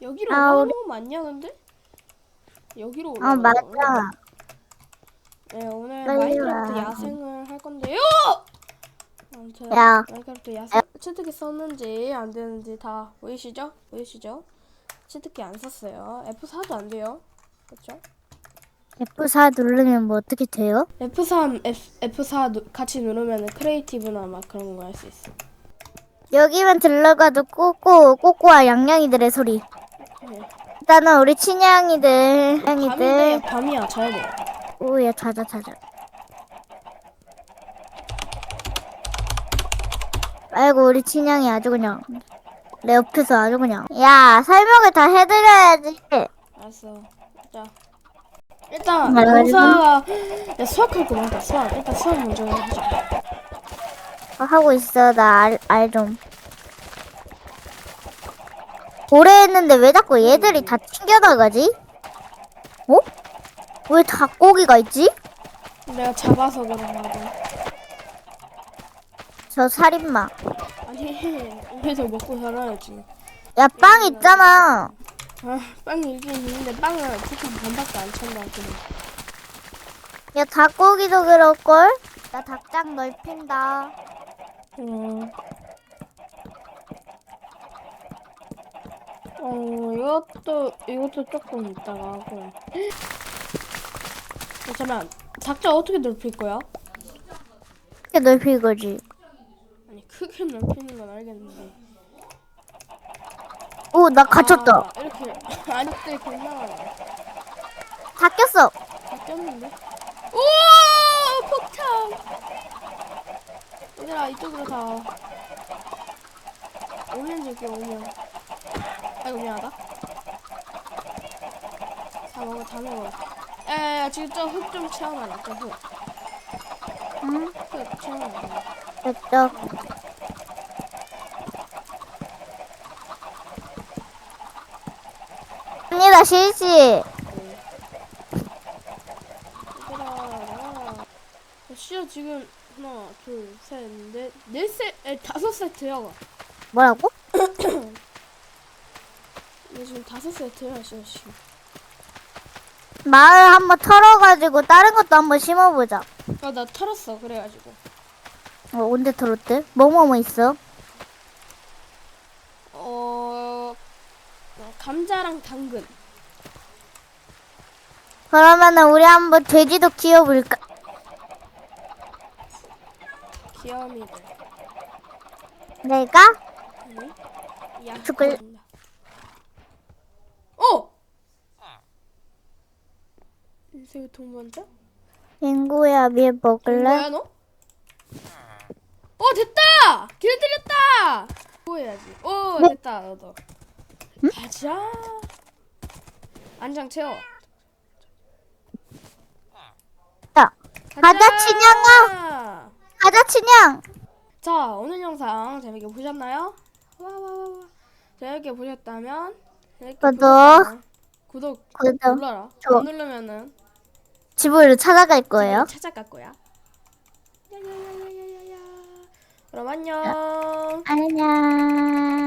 여기로 아, 올라가는 거 맞냐 근데? 여기로 어 올라가는 맞아. 건가? 네 오늘 빨리 마인크래프트 와. 야생을 할 건데요. 아무튼 야. 마인크래프트 야생 채택기 썼는지 안 되는지 다 보이시죠? 보이시죠? 채택기 안 썼어요. F4도 안 돼요. 그렇죠? F4 누르면 뭐 어떻게 돼요? F3, F, F4 누, 같이 누르면 크리에이티브나 막 그런 거 할 수 있어. 여기만 들러가도 꼬꼬 꼬꼬와 양양이들의 소리. 네. 일단은 우리 친양이들, 밤인데 양이들. 밤이야 자야 돼. 오야 자자 자자. 아이고 우리 친양이 아주 그냥 내 옆에서 아주 그냥. 야 설명을 다 해드려야지. 알았어. 자. 일단 네, 영사가 야 수학할 거 많다. 수학. 일단 수학 먼저 해보자. 어, 하고 있어 나 알 알 좀. 오래 했는데 왜 자꾸 얘들이 다 튕겨나가지? 어? 왜 닭고기가 있지? 내가 잡아서 그런가 봐. 저 살인마. 아니 그래서 먹고 살아야지. 야 빵 있잖아. 아 빵이 있긴 있는데 빵은 포켓 반밖에 안 찬다. 야 닭고기도 그럴걸? 나 닭장 넓힌다. 음. 어 이것도 이것도 조금 있다가 하고. 어, 잠깐 작자 어떻게 넓힐 거야? 이렇게 넓힐 거지. 아니 크게 넓히는 건 알겠는데. 오 나 갇혔다. 아, 이렇게 아니. 다 꼈어. 다 꼈는데? 오 폭탄! 얘들아 이쪽으로 다 와. 오면 줄게 오면. 아이고 미안하다. 다 먹어 다 먹어. 야야야 지금 저흙좀 채워놔라 저 흙. 응? 흙 채워놔라. 됐죠. 합니다 실시. 얘들아. 시야 지금 하나 둘셋넷넷 세, 에 다섯 세트야. 뭐라고? 얘 지금 다섯 세트야 시야 씨. 마을 한번 털어가지고 다른 것도 한번 심어보자. 아 나 털었어 그래가지고. 어, 언제 털었대? 뭐뭐뭐 있어? 어 감자랑 당근. 그러면은 우리 한번 돼지도 키워볼까? 귀여움이들. 내가? 응? 야. 죽을- 간다. 어. 새우통 먼저? 친구야 미 먹을래? 뭐야 너? 어 됐다! 길들였다! 뭐 해야지? 어 뭐? 됐다 너도. 가자. 안장 채워. 야, 가자, 친양아. 가자 친양. 자 오늘 영상 재밌게 보셨나요? 와와와와 재밌게 보셨다면 재밌게 구독. 보셨다면 구독 구독. 눌러라. 좋아. 안 누르면은 집으로 찾아갈 거예요. 찾아갈 거야. 야야야야야야. 그럼 안녕. 안녕.